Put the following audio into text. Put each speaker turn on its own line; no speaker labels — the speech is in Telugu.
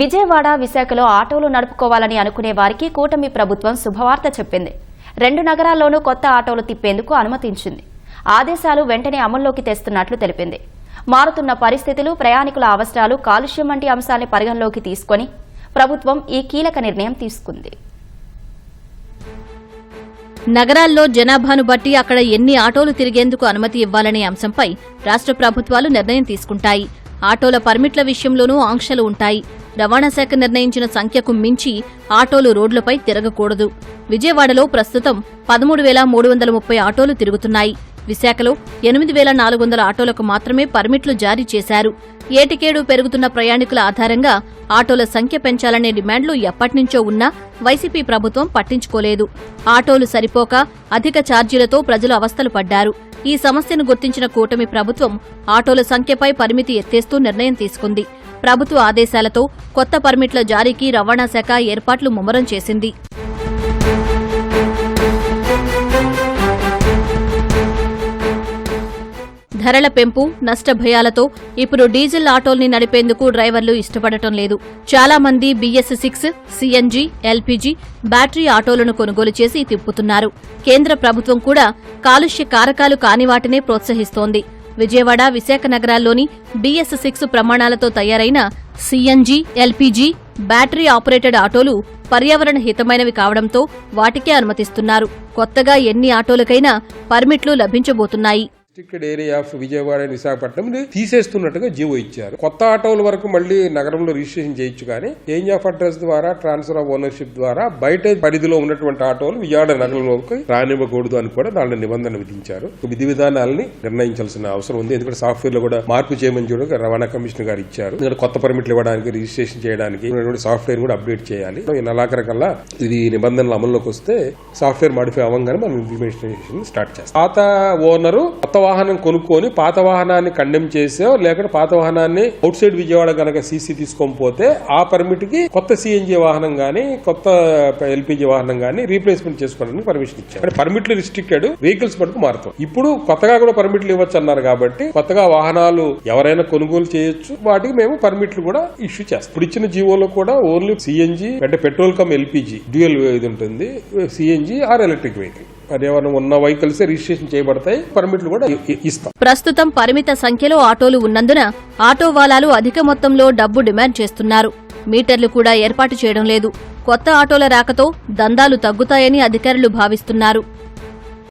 విజయవాడ విశాఖలో ఆటోలు నడుపుకోవాలని అనుకునే వారికి కూటమి ప్రభుత్వం శుభవార్త చెప్పింది. రెండు నగరాల్లోనూ కొత్త ఆటోలు తిప్పేందుకు అనుమతించింది. ఆదేశాలు వెంటనే అమల్లోకి తెస్తున్నట్లు తెలిపింది. మారుతున్న పరిస్థితులు ప్రయాణికుల అవసరాలు కాలుష్యం వంటి అంశాన్ని పరిగణలోకి తీసుకొని ప్రభుత్వం ఈ కీలక నిర్ణయం తీసుకుంది.
నగరాల్లో జనాభాను బట్టి అక్కడ ఎన్ని ఆటోలు తిరిగేందుకు అనుమతి ఇవ్వాలనే అంశంపై రాష్ట్ర ప్రభుత్వాలు నిర్ణయం తీసుకుంటాయి. ఆటోల పర్మిట్ల విషయంలోనూ ఆంక్షలు ఉంటాయి. రవాణా శాఖ నిర్ణయించిన సంఖ్యకు మించి ఆటోలు రోడ్లపై తిరగకూడదు. విజయవాడలో ప్రస్తుతం పదమూడు వేల మూడు వందల ముప్పై ఆటోలు తిరుగుతున్నాయి. విశాఖలో ఎనిమిది వేల నాలుగు వందల ఆటోలకు మాత్రమే పర్మిట్లు జారీ చేశారు. ఏటికేడు పెరుగుతున్న ప్రయాణికుల ఆధారంగా ఆటోల సంఖ్య పెంచాలనే డిమాండ్లు ఎప్పటినుంచో ఉన్నా వైసీపీ ప్రభుత్వం పట్టించుకోలేదు. ఆటోలు సరిపోక అధిక ఛార్జీలతో ప్రజలు అవస్థలు పడ్డారు. ఈ సమస్యను గుర్తించిన కూటమి ప్రభుత్వం ఆటోల సంఖ్యపై పరిమితి ఎత్తేస్తూ నిర్ణయం తీసుకుంది. ప్రభుత్వ ఆదేశాలతో కొత్త పర్మిట్ల జారీకి రవాణా శాఖ ఏర్పాట్లు ముమ్మరం చేసింది. ధరల పెంపు నష్ట భయాలతో ఇప్పుడు డీజిల్ ఆటోల్ని నడిపేందుకు డ్రైవర్లు ఇష్టపడటం లేదు. చాలా మంది BS six CNG LPG battery ఆటోలను కొనుగోలు చేసి తిప్పుతున్నారు. కేంద్ర ప్రభుత్వం కూడా కాలుష్య కారకాలు కాని వాటినే ప్రోత్సహిస్తోంది. విజయవాడ విశాఖ నగరాల్లోని బీఎస్ సిక్స్ ప్రమాణాలతో తయారైన సీఎన్జీ ఎల్పీజీ బ్యాటరీ ఆపరేటెడ్ ఆటోలు పర్యావరణ హితమైనవి కావడంతో వాటికే అనుమతిస్తున్నారు. కొత్తగా ఎన్ని ఆటోలకైనా పర్మిట్లు లభించబోతున్నాయి.
Restricted area of Vijayawada and Visakhapatnam తీసేస్తున్నట్టుగా GO ఇచ్చారు. కొత్త ఆటోల వరకు మళ్ళీ నగరంలో రిజిస్ట్రేషన్ చేయొచ్చు కానీ చేంజ్ ఆఫ్ అడ్రస్ ద్వారా ట్రాన్స్ఫర్ ఆఫ్ ఓనర్షిప్ ద్వారా బయట పరిధిలో ఉన్నటువంటి ఆటోలు విజయవాడ నగరంలోకి రానివ్వకూడదు అని కూడా దాని నిబంధన విధించారు. విధి విధానాలని నిర్ణయించాల్సిన అవసరం ఉంది. ఎందుకంటే సాఫ్ట్వేర్లో కూడా మార్పు చేయమని చూడ రవాణా కమిషనర్ గారు ఇచ్చారు. ఎందుకంటే కొత్త పర్మిట్లు ఇవ్వడానికి రిజిస్ట్రేషన్ చేయడానికి సాఫ్ట్వేర్ కూడా అప్డేట్ చేయాలి. ఈ నెలాఖరు కల్లా ఇది నిబంధనలు అమల్లోకి వస్తే సాఫ్ట్వేర్ మాడిఫై అవ్వగానే మనం ఇంప్లిమెంటేషన్ స్టార్ట్ చేస్తాం. పాత ఓనరు కొత్త వాహనం కొనుక్కొని పాత వాహనాన్ని కండెమ్ చేసో లేకపోతే పాత వాహనాన్ని అవుట్ సైడ్ విజయవాడ గనక సీసీ తీసుకొని పోతే ఆ పర్మిట్కి కొత్త సిఎన్జి వాహనం గానీ కొత్త ఎల్పిజి వాహనం గానీ రీప్లేస్మెంట్ చేసుకోవడానికి పర్మిషన్ ఇచ్చారు. అంటే పర్మిట్లు రిస్ట్రిక్టెడ్ వెహికల్స్ మటుకు మారుతాం ఇప్పుడు కొత్తగా కూడా పర్మిట్లు ఇవ్వచ్చు అన్నారు కాబట్టి కొత్తగా వాహనాలు ఎవరైనా కొనుగోలు చేయొచ్చు. వాటికి మేము పర్మిట్లు కూడా ఇష్యూ చేస్తాం. ఇప్పుడు ఇచ్చిన జీవోలో కూడా ఓన్లీ సిఎన్జి అంటే పెట్రోల్ కమ్ ఎల్పిజి డ్యూయల్ ఇది ఉంటుంది. CNG or electric vehicle. పర్యావరణం ఉన్న వెహికల్స్ రిజిస్ట్రేషన్ చేయబడతాయి. పర్మిట్లు కూడా ఇస్తాం.
ప్రస్తుతం పరిమిత సంఖ్యలో ఆటోలు ఉన్నందున ఆటో వాలాలు అధిక మొత్తంలో డబ్బు డిమాండ్ చేస్తున్నారు. మీటర్లు కూడా ఏర్పాటు చేయడం లేదు. కొత్త ఆటోల రాకతో దందాలు తగ్గుతాయని అధికారులు భావిస్తున్నారు.